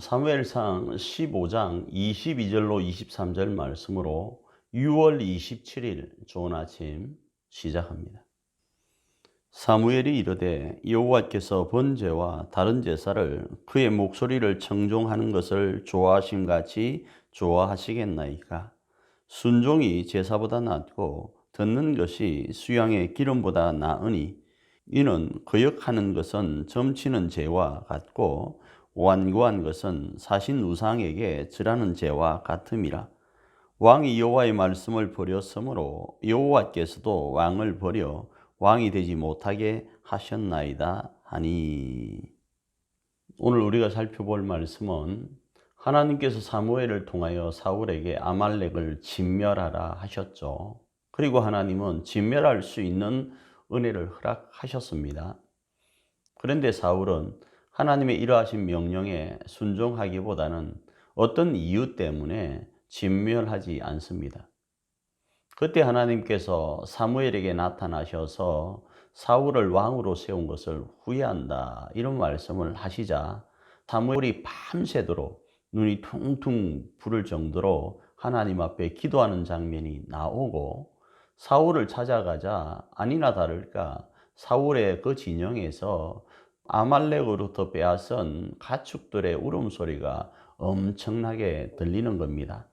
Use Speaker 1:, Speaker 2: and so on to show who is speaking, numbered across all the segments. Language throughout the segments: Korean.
Speaker 1: 사무엘상 15장 22절로 23절 말씀으로 6월 27일 좋은 아침 시작합니다. 사무엘이 이르되 여호와께서 번제와 다른 제사를 그의 목소리를 청종하는 것을 좋아하심 같이 좋아하시겠나이까 순종이 제사보다 낫고 듣는 것이 수양의 기름보다 나으니 이는 거역하는 것은 점치는 죄와 같고 완고한 것은 사신 우상에게 절하는 죄와 같음이라 왕이 여호와의 말씀을 버렸으므로 여호와께서도 왕을 버려 왕이 되지 못하게 하셨나이다 하니 오늘 우리가 살펴볼 말씀은 하나님께서 사무엘을 통하여 사울에게 아말렉을 진멸하라 하셨죠. 그리고 하나님은 진멸할 수 있는 은혜를 허락하셨습니다. 그런데 사울은 하나님의 이러하신 명령에 순종하기보다는 어떤 이유 때문에 진멸하지 않습니다. 그때 하나님께서 사무엘에게 나타나셔서 사울을 왕으로 세운 것을 후회한다 이런 말씀을 하시자 사무엘이 밤새도록 눈이 퉁퉁 부를 정도로 하나님 앞에 기도하는 장면이 나오고 사울을 찾아가자 아니나 다를까 사울의 그 진영에서 아말렉으로부터 빼앗은 가축들의 울음소리가 엄청나게 들리는 겁니다.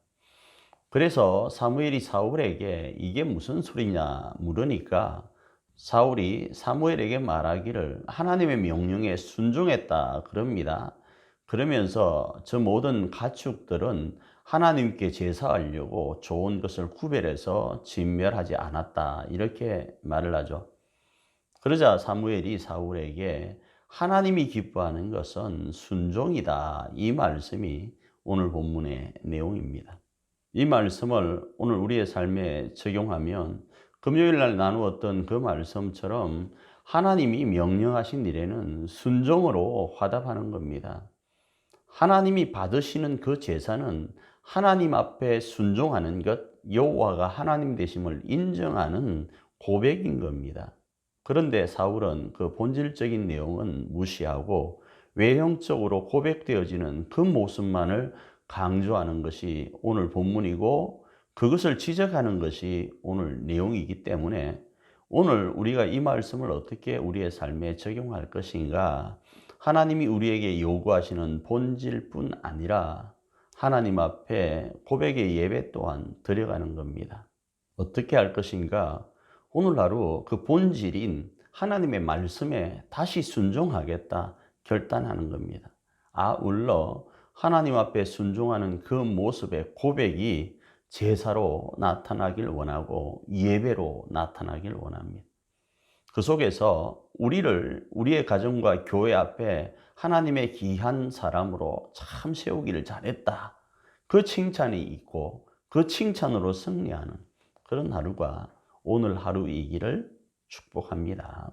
Speaker 1: 그래서 사무엘이 사울에게 이게 무슨 소리냐 물으니까 사울이 사무엘에게 말하기를 하나님의 명령에 순종했다 그럽니다. 그러면서 저 모든 가축들은 하나님께 제사하려고 좋은 것을 구별해서 진멸하지 않았다. 이렇게 말을 하죠. 그러자 사무엘이 사울에게 하나님이 기뻐하는 것은 순종이다. 이 말씀이 오늘 본문의 내용입니다. 이 말씀을 오늘 우리의 삶에 적용하면 금요일 날 나누었던 그 말씀처럼 하나님이 명령하신 일에는 순종으로 화답하는 겁니다. 하나님이 받으시는 그 제사는 하나님 앞에 순종하는 것, 여호와가 하나님 되심을 인정하는 고백인 겁니다. 그런데 사울은 그 본질적인 내용은 무시하고 외형적으로 고백되어지는 그 모습만을 강조하는 것이 오늘 본문이고 그것을 지적하는 것이 오늘 내용이기 때문에 오늘 우리가 이 말씀을 어떻게 우리의 삶에 적용할 것인가 하나님이 우리에게 요구하시는 본질뿐 아니라 하나님 앞에 고백의 예배 또한 드려가는 겁니다. 어떻게 할 것인가? 오늘 하루 그 본질인 하나님의 말씀에 다시 순종하겠다 결단하는 겁니다. 아울러 하나님 앞에 순종하는 그 모습의 고백이 제사로 나타나길 원하고 예배로 나타나길 원합니다. 그 속에서 우리를 우리의 가정과 교회 앞에 하나님의 귀한 사람으로 참 세우기를 잘했다. 그 칭찬이 있고 그 칭찬으로 승리하는 그런 하루가 오늘 하루 이기를 축복합니다.